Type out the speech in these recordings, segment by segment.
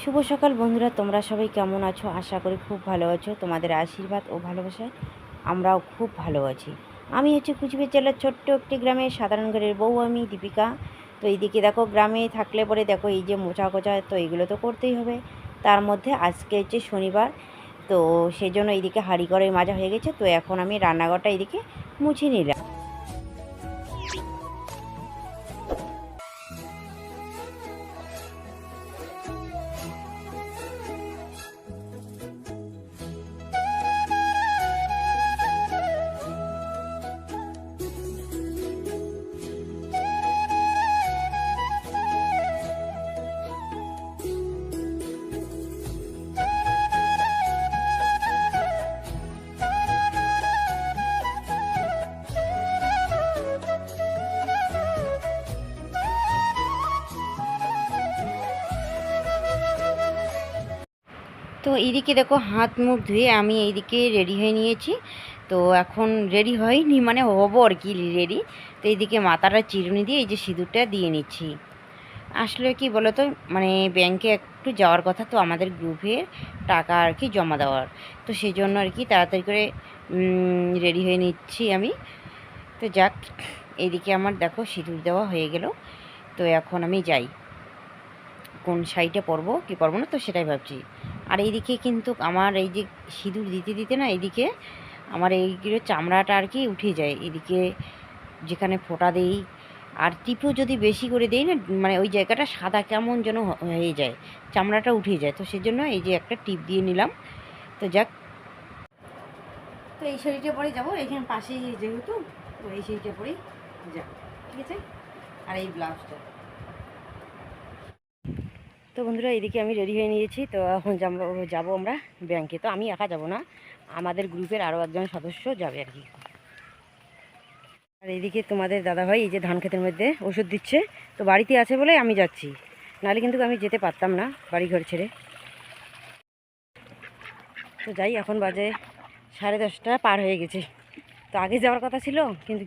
শুভ সকাল বন্ধুরা, তোমরা সবাই কেমন আছো? আশা করি খুব ভালো আছো। তোমাদের আশীর্বাদ ও ভালোবাসায় আমরাও খুব ভালো আছি। আমি হচ্ছে কুচবিহার জেলার ছোট্ট একটি গ্রামের সাধারণ ঘরের বউ, আমি দীপিকা। তো এইদিকে দেখো, গ্রামে থাকলে পরে দেখো, এই যে মোচা কোচা তো এইগুলো তো করতেই হবে। তার মধ্যে আজকে হচ্ছে শনিবার, তো সেই জন্য এইদিকে হাঁড়ি করে মাজা হয়ে গেছে। তো এখন আমি রান্নাঘরটা এইদিকে মুছে নিলাম। এইদিকে দেখো হাত মুখ ধুয়ে আমি এইদিকে রেডি হয়ে নিয়েছি। তো এখন রেডি হয়নি মানে হব আর কি রেডি তো এইদিকে মাথাটা চিরুনি দিয়ে এই যে সিঁদুরটা দিয়ে নিচ্ছি। আসলে কি বলো তো মানে ব্যাংকে একটু যাওয়ার কথা তো আমাদের গ্রুপে টাকা আর কি জমা দেওয়ার। তো সেই জন্য আর কি তাড়াতাড়ি করে রেডি হয়ে নিচ্ছি আমি। তো যাক, এইদিকে আমার দেখো সিঁদুর দেওয়া হয়ে গেল। তো এখন আমি যাই। কোন শাড়িটা পরবো, কি পরবো না, তো সেটাই ভাবছি। আর এইদিকে কিন্তু আমার এই যে সিঁদুর দিতে দিতে না এইদিকে আমার এইগুলো চামড়াটা আর কি উঠে যায়। এদিকে যেখানে ফোঁটা দেই আর টিপও যদি বেশি করে দেই না মানে ওই জায়গাটা সাদা কেমন যেন হয়ে যায়, চামড়াটা উঠে যায়। তো সেই জন্য এই যে একটা টিপ দিয়ে নিলাম। তো যাক। তো এই শাড়িটা পরে যাব, এখানে পাশেই যেহেতু, তো এই শাড়িটা পরেই যাক ঠিক আছে? আর এই ব্লাউজটা। তো বন্ধুরা, এদিকে আমি রেডি হয়ে নিয়েছি। তো এখন যাব আমরা ব্যাংকে তো আমি একা যাব না, আমাদের গ্রুপের আরও একজন সদস্য যাবে আর কি। আর এইদিকে তোমাদের দাদাভাই এই যে ধান ক্ষেতের মধ্যে ওষুধ দিচ্ছে। তো বাড়িতে আছে বলে আমি যাচ্ছি। নাহলে কিন্তু আমি যেতে পারতাম না বাড়ি ঘর ছেড়ে। তো যাই, এখন বাজে সাড়ে দশটা পার হয়ে গেছে। তো আগে যাওয়ার কথা ছিল, কিন্তু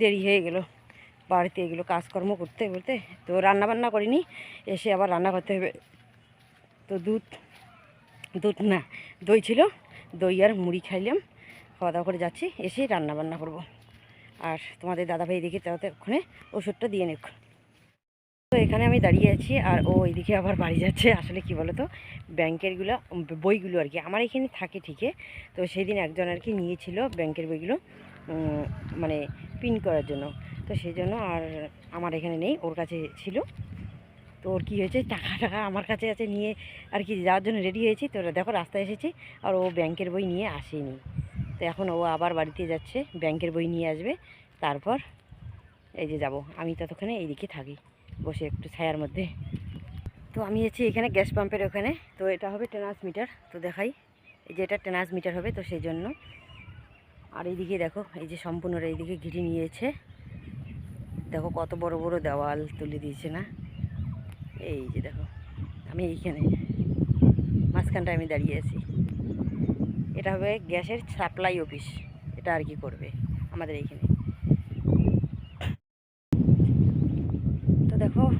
দেরি হয়ে গেল। বাড়িতে এগুলো কাজকর্ম করতে করতে তো রান্না বান্না করিনি, এসে আবার রান্না করতে হবে। তো দুধ দুধ না, দই ছিল, দই আর মুড়ি খাইলাম, খাওয়া দাওয়া করে যাচ্ছি, এসে রান্না বান্না করব। আর তোমাদের দাদাভাই এদিকে তাতে ওখানে ওষুধটা দিয়ে নিক। তো এখানে আমি দাঁড়িয়ে আছি, আর ও এইদিকে আবার বাড়ি যাচ্ছে, আসলে কি বলো তো ব্যাংকেরগুলো বইগুলো আর কি, আমার এখানে থাকে ঠিকই, তো সেই দিন একজন আর কি নিয়েছিল ব্যাংকের বইগুলো মানে প্রিন্ট করার জন্য। তো সেই জন্য আর আমার এখানে নেই, ওর কাছে ছিল। তো ওর কী হয়েছে? টাকা টাকা আমার কাছে আছে, নিয়ে আর কি যাওয়ার জন্য রেডি হয়েছি। তো দেখো রাস্তায় এসেছি, আর ও ব্যাংকের বই নিয়ে আসেনি। তো এখন ও আবার বাড়িতে যাচ্ছে, ব্যাংকের বই নিয়ে আসবে। তারপর এই যে যাব, আমি ততক্ষণে এইদিকে থাকি, বসে একটু ছায়ার মধ্যে। তো আমি এসেছি এখানে গ্যাস পাম্পের ওখানে। তো এটা হবে টেনাস মিটার তো দেখাই। এই যে এটা টেনাস মিটার হবে, তো সেই জন্য। আর এইদিকে দেখো, এই যে সম্পূর্ণরা এইদিকে ঘিরে নিয়েছে। দেখো কত বড় বড় দেওয়াল তুলে দিয়েছে না? এই যে দেখো, আমি এইখানে, মাঝখানটায় আমি দাঁড়িয়ে আছি। এটা হবে গ্যাসের সাপ্লাই অফিস, এটা আর কি করবে আমাদের এইখানে। তো দেখো,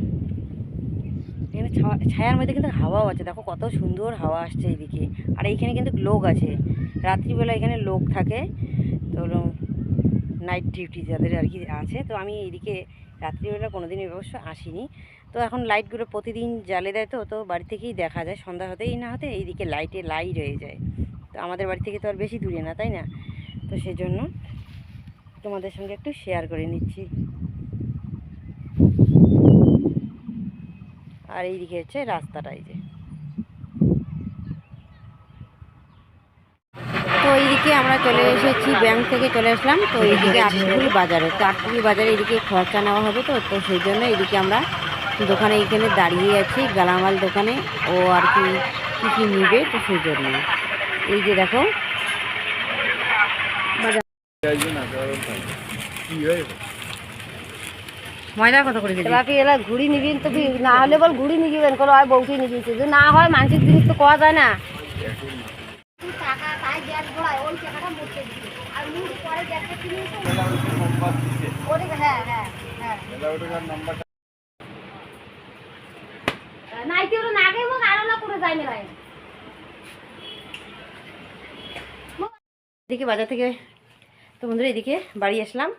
এখানে ছায়া- ছায়ার মধ্যে কিন্তু হাওয়াও আছে, দেখো কত সুন্দর হাওয়া আসছে এইদিকে। আর এইখানে কিন্তু লোক আছে, রাত্রিবেলা এখানে লোক থাকে নাইট ডিউটি যাদের আর কি আছে। তো আমি এইদিকে রাত্রিবেলা কোনো দিন অবশ্য আসিনি। তো এখন লাইটগুলো প্রতিদিন জ্বালে দেয় তো তো বাড়ি থেকেই দেখা যায়। সন্ধ্যা হতেই না হতে এইদিকে লাইটে লাই রয়ে যায়। তো আমাদের বাড়ি থেকে তো আর বেশি দূরে না, তাই না? তো সেজন্য তোমাদের সঙ্গে একটু শেয়ার করে নিচ্ছি। আর এইদিকে হচ্ছে রাস্তাটাই যে। তো এইদিকে আমরা চলে এসেছি ব্যাংক থেকে চলে আসলাম। তো এইদিকে আটপুরি বাজারে তো আটপুরি বাজারে এদিকে খরচা নেওয়া হবে তো তো সেই জন্য এইদিকে আমরা দোকানে এইখানে দাঁড়িয়ে আছি গালামাল দোকানে। ও আর কি কী কী নিবে তো সেই জন্য। এই যে দেখো। ময়দা কত করে কেজি? বাকি এলা ঘুড়ি নিবিন তো না হলে বল ঘুড়ি নিবিবেন কোনো হয় নিবিছে যদি না হয় মানসিক জিনিস তো কোয়া যায় না। হ্যাঁ হ্যাঁ হ্যাঁ। নাইতে ওরা এদিকে বাজার থেকে তো বন্ধুরা এদিকে বাড়ি আসলাম।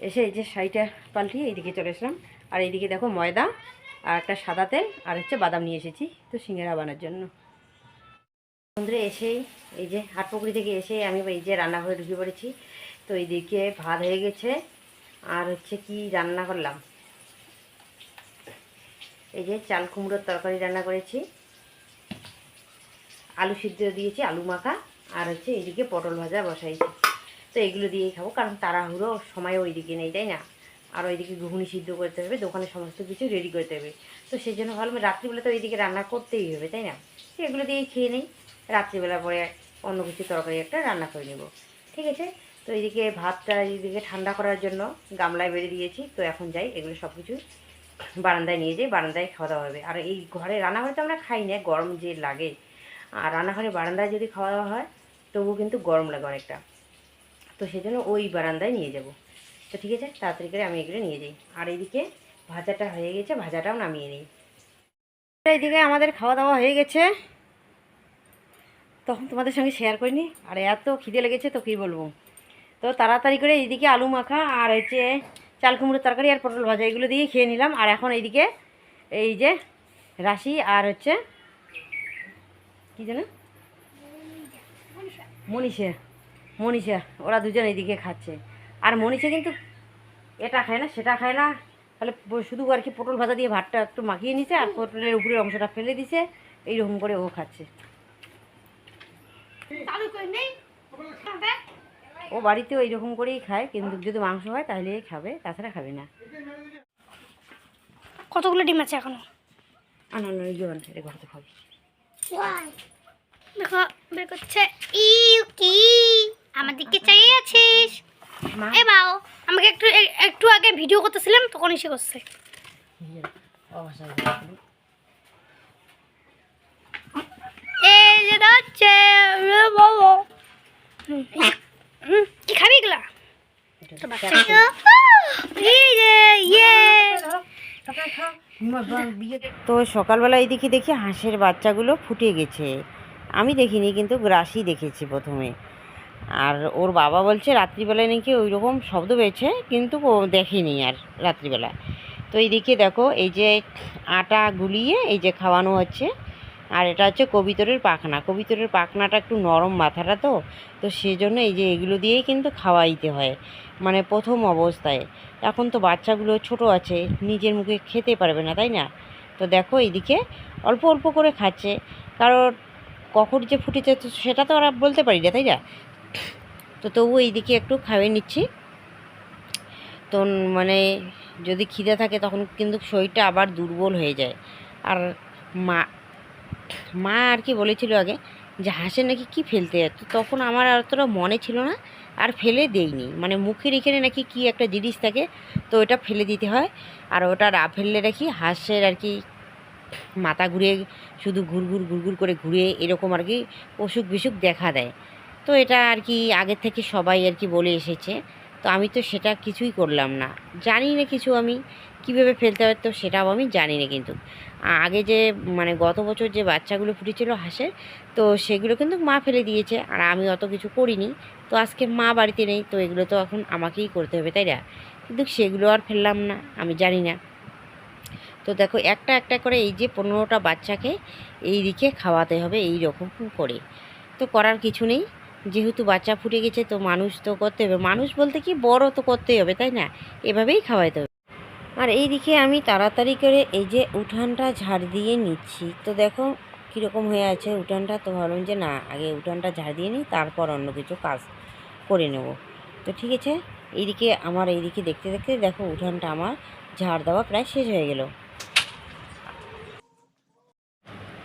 এসে এই যে শাড়িটা পাল্টিয়ে এইদিকে চলে আসলাম। আর এইদিকে দেখো ময়দা আর একটা সাদা তেল আর হচ্ছে বাদাম নিয়ে এসেছি তো সিঙ্গারা বানার জন্য। বন্ধুরা, এসেই এই যে হাটপুকুরি থেকে এসে আমি এই যে রান্নাঘরে ঢুকে পড়েছি। তো এইদিকে ভাত হয়ে গেছে, আর হচ্ছে কি রান্না করলাম। এই যে চাল কুমড়োর তরকারি রান্না করেছি। আলু সিদ্ধ দিয়েছি, আলু মাখা, আর হচ্ছে এইদিকে পটল ভাজা বসাইছি। তো এগুলো দিয়েই খাব, কারণ তাড়াহুড়ো সময় ওইদিকে নেই, তাই না? আর ওইদিকে ঘুগনি সিদ্ধ করতে হবে, দোকানে সমস্ত কিছু রেডি করতে হবে। তো সেই জন্য ভাবলাম রাত্রিবেলা তো ওইদিকে রান্না করতেই হবে, তাই না? এগুলো দিয়েই খেয়ে নিই। রাত্রিবেলা পরে অন্য কিছু তরকারি একটা রান্না করে নেব। ঠিক আছে? তো এইদিকে ভাতটা এইদিকে ঠান্ডা করার জন্য গামলায় বেড়ে দিয়েছি। তো এখন যাই, এগুলো সব কিছু বারান্দায় নিয়ে যাই বারান্দায় খাওয়া দাওয়া হবে। আর এই ঘরে রান্নাঘরে তো আমরা খাই না, গরম যে লাগে। আর রান্নাঘরে বারান্দায় যদি খাওয়া দাওয়া হয় তবুও কিন্তু গরম লাগে অনেকটা। তো সেই জন্য ওই বারান্দায় নিয়ে যাব। তো ঠিক আছে, তাড়াতাড়ি করে আমি এগুলো নিয়ে যাই। আর এইদিকে ভাজাটা হয়ে গেছে, ভাজাটাও নামিয়ে নিই। এইদিকে আমাদের খাওয়া দাওয়া হয়ে গেছে। তখন তোমাদের সঙ্গে শেয়ার করিনি। আর এত খিদে লেগেছে তো কী বলব? তো তাড়াতাড়ি করে এইদিকে আলু মাখা আর হচ্ছে চাল কুমড়োর তরকারি আর পটল ভাজা এগুলো দিয়ে খেয়ে নিলাম। আর এখন এইদিকে এই যে রাশি আর হচ্ছে কী যেন? মনীষা। মনীষা। ওরা দুজন এইদিকে খাচ্ছে। আর মনীষা কিন্তু এটা খায় না, সেটা খায় না। তাহলে শুধু আর কি পটল ভাজা দিয়ে ভাতটা একটু মাখিয়ে নিছে আর পটলের উপরের অংশটা ফেলে দিছে। এইরকম করে ও খাচ্ছে। ও বাড়িতেও এইরকম করেই খায় কিন্তু যদি মাংস হয় তাহলে খাবে তাছাড়া খাবে না। কতগুলো ডিম আছে এখনও? আনন্দ জীবন এটা ঘরতে খাবে। দেখো বের করছে ইউ কি আমার দিকে চাইয়ে আছিস। মা? এ বাও। আমাকে একটু একটু আগে ভিডিও করতেছিলাম তখন এসে করছে। এই যে যাচ্ছে রে বাবা। হুম, হুম, কি খাবি এগুলা? তো বাচ্চা। এই যে ইয়ে। সকালবেলা এইদিকে দেখি হাঁসের বাচ্চাগুলো ফুটে গেছে। আমি দেখিনি কিন্তু গ্রাসই দেখেছি প্রথমে। আর ওর বাবা বলছে রাত্রিবেলায় নাকি ওই রকম শব্দ পেয়েছে কিন্তু ও দেখেনি আর রাত্রিবেলা। তো এইদিকে দেখো এই যে আটা গুলিয়ে এই যে খাওয়ানো হচ্ছে। আর এটা হচ্ছে কবিতরের পাখনা। কবিতরের পাখনাটা একটু নরম মাথাটা তো তো সেজন্য এই যে এগুলো দিয়েই কিন্তু খাওয়াইতে হয় মানে প্রথম অবস্থায়। এখন তো বাচ্চাগুলো ছোট আছে, নিজের মুখে খেতে পারবে না, তাই না? তো দেখো এইদিকে অল্প অল্প করে খাচ্ছে। কারণ কখন যে ফুটেছে তো সেটা তো ওরা বলতে পারি না, তাই না? তো তবু এইদিকে একটু খাইয়ে নিচ্ছি। তো মানে যদি খিদে থাকে তখন কিন্তু শরীরটা আবার দুর্বল হয়ে যায়। আর মা মা আর কি বলেছিল আগে যে হাঁসের নাকি কি ফেলতে যাচ্ছে? তখন আমার অতটা মনে ছিল না, আর ফেলে দেইনি। মানে মুখের এখানে নাকি কি একটা জিনিস থাকে, তো ওটা ফেলে দিতে হয়। আর ওটা রা ফেললে নাকি হাঁসের আর কি মাথা ঘুরে শুধু ঘুরঘুর ঘুরঘুর করে ঘুরে এরকম আর কি অসুখ বিসুখ দেখা দেয়। তো এটা আর কি আগের থেকে সবাই আর কি বলে এসেছে। তো আমি তো সেটা কিছুই করলাম না। জানি না কিছু আমি। কীভাবে ফেলতে হয় তো সেটাও আমি জানি না কিন্তু আগে যে মানে গত বছর যে বাচ্চাগুলো ফুটেছিল হাঁসের, তো সেগুলো কিন্তু মা ফেলে দিয়েছে আর আমি অত কিছু করিনি। তো আজকে মা বাড়িতে নেই, তো এগুলো তো এখন আমাকেই করতে হবে, তাই না? কিন্তু সেগুলো আর ফেললাম না, আমি জানি না। তো দেখো, একটা একটা করে এই যে পনেরোটা বাচ্চাকে এই দিকে খাওয়াতে হবে এই রকম করে। তো করার কিছু নেই, যেহেতু বাচ্চা ফুটে গেছে তো মানুষ তো করতে হবে। মানুষ বলতে কি বড় তো করতেই হবে, তাই না? এভাবেই খাওয়াইতে হবে। আর এই দিকে আমি তাড়াতাড়ি করে এই যে উঠানটা ঝাড় দিয়ে নিচ্ছি। তো দেখো কীরকম হয়ে আছে উঠানটা। তো ভাবলাম যে না, আগে উঠানটা ঝাড় দিয়ে নিই, তারপর অন্য কিছু কাজ করে নেব। তো ঠিক আছে, এইদিকে আমার এইদিকে দেখতে দেখতে দেখো উঠানটা আমার ঝাড় দেওয়া প্রায় শেষ হয়ে গেল।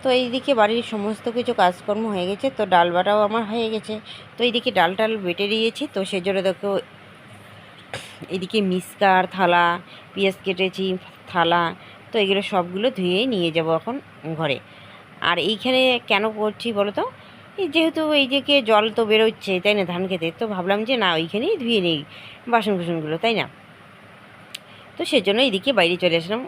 তো এইদিকে বাড়ির সমস্ত কিছু কাজকর্ম হয়ে গেছে, তো ডাল বাটাও আমার হয়ে গেছে। তো এইদিকে ডাল টাল বেটে দিয়েছি, তো সেজন্য দেখো এদিকে মিসকার থালা, পেঁয়াজ কেটেছি, থালা, তো এগুলো সবগুলো ধুয়ে নিয়ে যাব এখন ঘরে। আর এইখানে কেন করছি বলো তো? যেহেতু এই দিকে জল তো বেরোচ্ছে, তাই না, ধান খেতে, তো ভাবলাম যে না, ওইখানেই ধুয়ে নেই বাসন কুসনগুলো তাই না? তো সেজন্য এইদিকে বাইরে চলে আসলাম।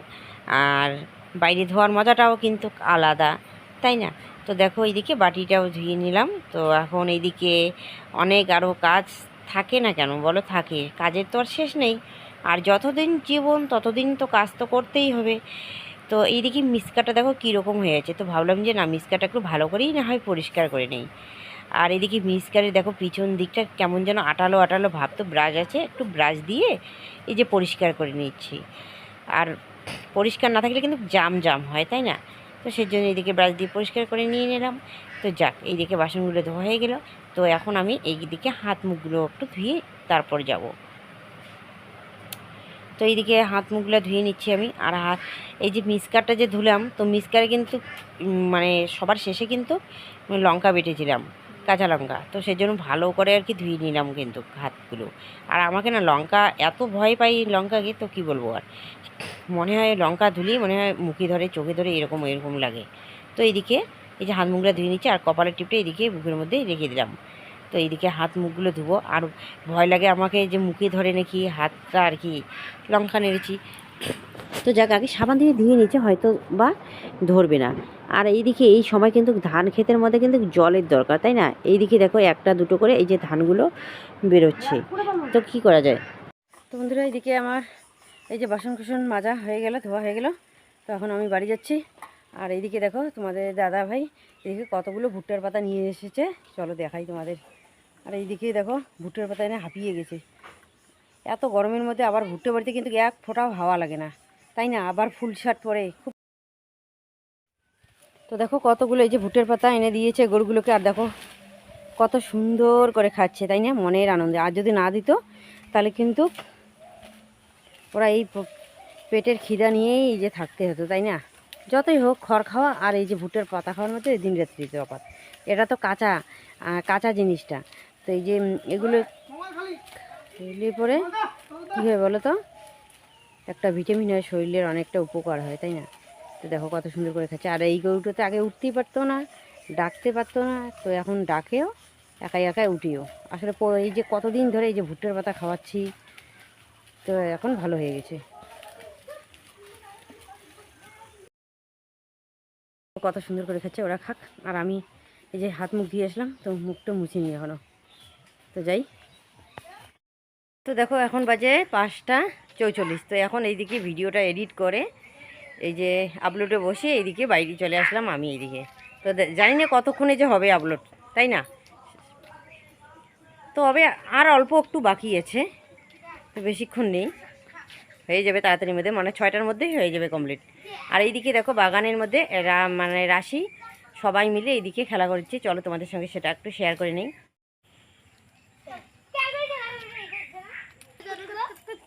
আর বাইরে ধোয়ার মজাটাও কিন্তু আলাদা, তাই না? তো দেখো এইদিকে বাটিটাও ধুয়ে নিলাম। তো এখন এইদিকে অনেক আরও কাজ থাকে না কেন? বলো থাকে। কাজের তো আর শেষ নেই। আর যতদিন জীবন, ততদিন তো কাজ তো করতেই হবে। তো এইদিকে মিসকাটা দেখো কীরকম হয়ে আছে। তো ভাবলাম যে না, মিসকাটা একটু ভালো করেই না হয় পরিষ্কার করে নেই। আর এদিকে মিসকারের দেখো পিছন দিকটা কেমন যেন আটালো আটালো ভাব। তো ব্রাশ আছে, একটু ব্রাশ দিয়ে এই যে পরিষ্কার করে নিচ্ছি। আর পরিষ্কার না থাকলে কিন্তু জাম জাম হয়, তাই না? তো সেই জন্য এইদিকে ব্রাশ দিয়ে পরিষ্কার করে নিয়ে নিলাম। তো যাক, এইদিকে বাসনগুলো ধোয়া হয়ে গেল। তো এখন আমি এই দিকে হাত মুখগুলো একটু ধুয়ে তারপর যাব। তো এইদিকে হাত মুখগুলো ধুয়ে নিচ্ছি আমি। আর হাত, এই যে মিসকারটা যে ধুলাম, তো মিসকারে কিন্তু মানে সবার শেষে কিন্তু লঙ্কা বেটেছিলাম, কাঁচা লঙ্কা। তো সেই জন্য ভালো করে আর কি ধুয়ে নিলাম কিন্তু হাতগুলো। আর আমাকে না লঙ্কা, এত ভয় পাই লঙ্কাকে, তো কি বলব আর। মনে হয় লঙ্কা ধুলি, মনে হয় মুখে ধরে, চোখে ধরে এরকম এরকম লাগে। তো এইদিকে এই যে হাত মুখগুলো ধুয়ে নিচ্ছি আর কপালের টিপটা এদিকে বুকের মধ্যে রেখে দিলাম। তো এইদিকে হাত মুখগুলো ধুবো। আর ভয় লাগে আমাকে যে মুখে ধরে নাকি হাতটা আর কি লঙ্কা নেড়েছি। তো যাক, আগে সাবান দিয়ে ধুয়ে নিচ্ছে হয়তো বা ধরবে না। আর এইদিকে এই সময় কিন্তু ধান ক্ষেতের মধ্যে কিন্তু জলের দরকার, তাই না? এইদিকে দেখো, একটা, দুটো করে এই যে ধানগুলো বেরোচ্ছে। তো কি করা যায়? তো বন্ধুরা, এইদিকে আমার এই যে বাসন কুসন মাজা হয়ে গেল, ধোয়া হয়ে গেল। তো এখন আমি বাড়ি যাচ্ছি। আর এইদিকে দেখো তোমাদের দাদা ভাই, এদিকে কতগুলো ভুট্টার পাতা নিয়ে এসেছে। চলো দেখাই তোমাদের। আর এইদিকে দেখো ভুট্টার পাতা এনে হাঁপিয়ে গেছে। এত গরমের মধ্যে আবার ভুট্টে বাড়িতে কিন্তু এক ফোঁটাও হাওয়া লাগে না। তাই না? আবার ফুল শার্ট পরে খুব তো দেখো কতগুলো এই যে ভুট্টের পাতা এনে দিয়েছে গরুগুলোকে। আর দেখো কত সুন্দর করে খাচ্ছে, তাই না? মনের আনন্দে। আর যদি না দিত, তাহলে কিন্তু ওরা এই পেটের খিদা নিয়েই এই যে থাকতে হতো, তাই না? যতই হোক, খড় খাওয়া আর এই যে ভুট্টের পাতা খাওয়ার মধ্যে দিন রাত্রি তফাৎ এটা তো কাঁচা কাঁচা জিনিসটা। তো এই যে এগুলো খেলে পরে কী হয় বলো তো? একটা ভিটামিন হয়, শরীরের অনেকটা উপকার হয়, তাই না? তো দেখো কত সুন্দর করে খাচ্ছে। আর এই গরুটাতে আগে উঠতেই পারতো না, ডাকতে পারতো না, তো এখন ডাকেও, একাই একাই উঠিও। আসলে এই যে কতদিন ধরে এই যে ভুট্টার পাতা খাওয়াচ্ছি, তো এখন ভালো হয়ে গেছে। কত সুন্দর করে খাচ্ছে, ওরা খাক। আর আমি এই যে হাত মুখ দিয়ে আসলাম, তো মুখটা মুছে নিয়ে এখনও। তো যাই। তো দেখো, এখন বাজে পাঁচটা চৌচল্লিশ। তো এখন এইদিকে ভিডিওটা এডিট করে এই যে আপলোডে বসে এইদিকে বাইরে চলে আসলাম আমি এইদিকে। তো জানি না কতক্ষণে যে হবে আপলোড, তাই না? তো হবে, আর অল্প একটু বাকি আছে, তো বেশিক্ষণ নেই। হয়ে যাবে তাড়াতাড়ির মধ্যে মানে ছয়টার মধ্যেই হয়ে যাবে কমপ্লিট আর এইদিকে দেখো বাগানের মধ্যে মানে রাশি, সবাই মিলে এইদিকে খেলা করছে। চলো তোমাদের সঙ্গে সেটা একটু শেয়ার করে নিই।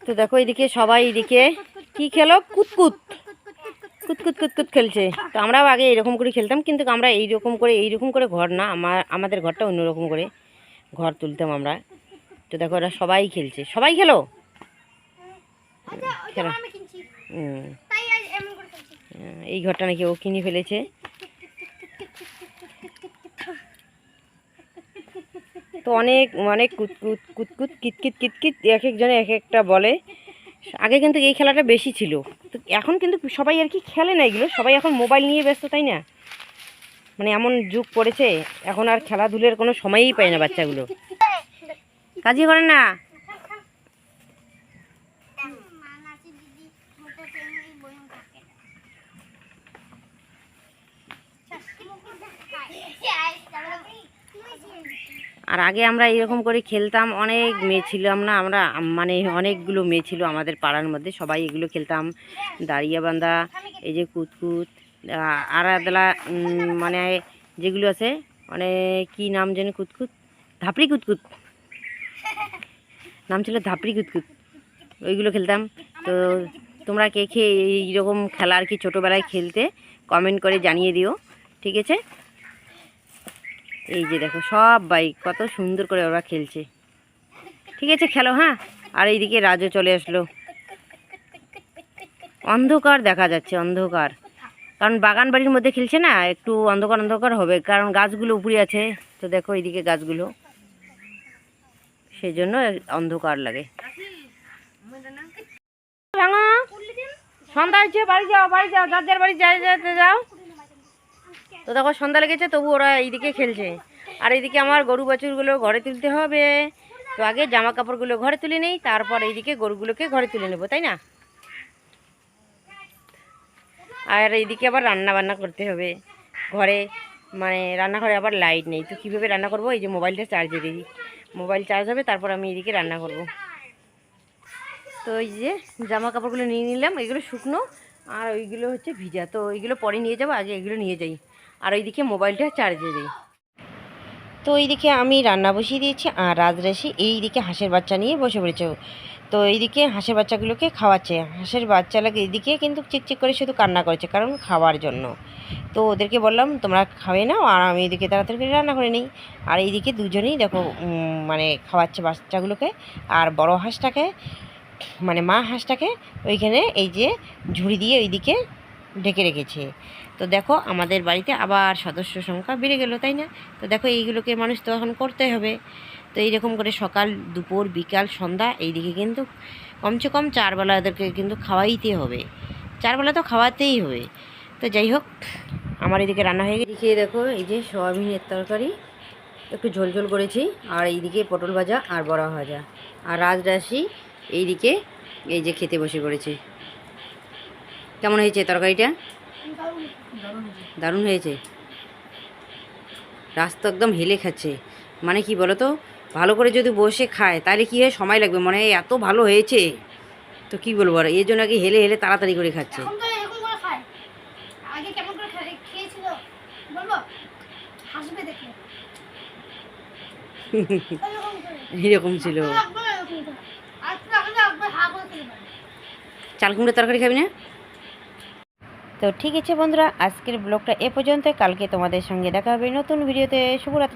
তো দেখো এইদিকে সবাই এইদিকে কি খেলো? কুতকুত। কুতকুত কুতকুত খেলছে। তো আমরাও আগে এরকম করে খেলতাম, কিন্তু আমরা এইরকম করে এইরকম করে ঘর না, আমার, আমাদের ঘরটা অন্যরকম করে ঘর তুলতাম আমরা। তো দেখো ওরা সবাই খেলছে। সবাই খেলো? খেলো এই ঘরটা নাকি ও কিনে ফেলেছে তো অনেক অনেক কুতকুত কুতকুত কিতকিত কিতকিত এক একজনে এক একটা বলে আগে কিন্তু এই খেলাটা বেশি ছিল তো এখন কিন্তু সবাই আর কি খেলে না এগুলো সবাই এখন মোবাইল নিয়ে ব্যস্ত তাই না মানে এমন যুগ পড়েছে এখন আর খেলাধুলের কোনো সময়ই পায় না বাচ্চাগুলো কাজই করে না আর আগে আমরা এরকম করে খেলতাম, অনেক মেয়ে ছিলাম না আমরা মানে অনেকগুলো মেয়ে ছিল আমাদের পাড়ার মধ্যে, সবাই এগুলো খেলতাম। দাঁড়িয়ে বান্ধা এই যে কুতকুত, আ- আরাদলা মানে যেগুলো আছে মানে কি নাম জানি কুতকুত? ধাপড়ি কুতকুত। নাম ছিল ধাপড়ি কুতকুত। ওইগুলো খেলতাম। তো তোমরা কে কে এইরকম খেলা আর কি ছোটোবেলায় খেলতে কমেন্ট করে জানিয়ে দিও, ঠিক আছে? এই যে দেখো, সব বাইক, কত সুন্দর করে ওরা খেলছে। ঠিক আছে, খেলো হ্যাঁ? আর এইদিকে রাজও চলে আসলো। অন্ধকার দেখা যাচ্ছে, অন্ধকার। কারণ বাগান বাড়ির মধ্যে খেলছে না, একটু অন্ধকার অন্ধকার হবে। কারণ গাছগুলো উপরে আছে। তো দেখো এইদিকে গাছগুলো। সেই জন্য অন্ধকার লাগে। সন্ধ্যা হচ্ছে, বাড়ি যাও বাড়ি যাও যার বাড়ি যেতে যাও। তো দেখো সন্ধ্যা লেগেছে, তবু ওরা এইদিকে খেলছে। আর এইদিকে আমার গরু বাছুরগুলো ঘরে তুলতে হবে। তো আগে জামা কাপড়গুলো ঘরে তুলে নেই, তারপর এইদিকে গরুগুলোকে ঘরে তুলে নেব, তাই না? আর এইদিকে আবার রান্না বান্না করতে হবে। ঘরে মানে রান্নাঘরে আবার লাইট নেই, তো কীভাবে রান্না করব? এই যে মোবাইলটা চার্জে দিই। মোবাইল চার্জ হবে, তারপর আমি এদিকে রান্না করব। তো এই যে জামা কাপড়গুলো নিয়ে নিলাম, এগুলো শুকনো, আর ওইগুলো হচ্ছে ভিজা। তো ওইগুলো পরে নিয়ে যাব, আগে এগুলো নিয়ে যাই। আর ওইদিকে মোবাইলটা চার্জে দিই। তো এইদিকে আমি রান্না বসিয়ে দিয়েছি আর রাজরাশি এইদিকে হাঁসের বাচ্চা নিয়ে বসে পড়েছে তো এইদিকে হাঁসের বাচ্চাগুলোকে খাওয়াচ্ছে। হাঁসের বাচ্চাগুলোকে এইদিকে কিন্তু চিকচিক করে শুধু কান্না করেছে কারণ খাওয়ার জন্য। তো ওদেরকে বললাম, তোমরা খাবে না আর আমি এদিকে তাড়াতাড়ি রান্না করে নিই। আর এইদিকে দুজনেই দেখো মানে খাওয়াচ্ছে বাচ্চাগুলোকে। আর বড় হাঁসটাকে মানে মা হাঁসটাকে ওইখানে এই যে ঝুড়ি দিয়ে ওইদিকে ঢেকে রেখেছে। তো দেখো, আমাদের বাড়িতে আবার সদস্য সংখ্যা বেড়ে গেল, তাই না? তো দেখো, এইগুলোকে মানুষ তো এখন করতে হবে। তো এইরকম করে সকাল, দুপুর, বিকাল, সন্ধ্যা, এইদিকে কিন্তু কমসে কম চারবেলা ওদেরকে কিন্তু খাওয়াইতে হবে। চারবেলা তো খাওয়াতেই হবে। তো যাই হোক, আমার এদিকে রান্না হয়ে গেছে। দেখো, এই যে সয়াবিনের তরকারি, একটু ঝোল ঝোল করেছি। আর এইদিকে পটল ভাজা আর বড়া ভাজা। আর রাজরাশি এইদিকে এই যে খেতে বসে পড়েছে। কেমন হয়েছে তরকারিটা? দারুণ হয়েছে। রাস্তা একদম হেলে খাচ্ছে। মানে কি বলো তো ভালো করে যদি বসে খায় তাহলে কি হয়? সময় লাগবে। মনে হয় এত ভালো হয়েছে। তো কি বলব আর? এর জন্য আগে হেলে হেলে তাড়াতাড়ি করে খাচ্ছে। এরকম ছিল। চাল কুমড়ো তরকারি খাবি না? তো ঠিক আছে বন্ধুরা, আজকের ব্লগটা এ পর্যন্ত। কালকে তোমাদের সঙ্গে দেখা হবে নতুন ভিডিওতে। শুভরাত্রি।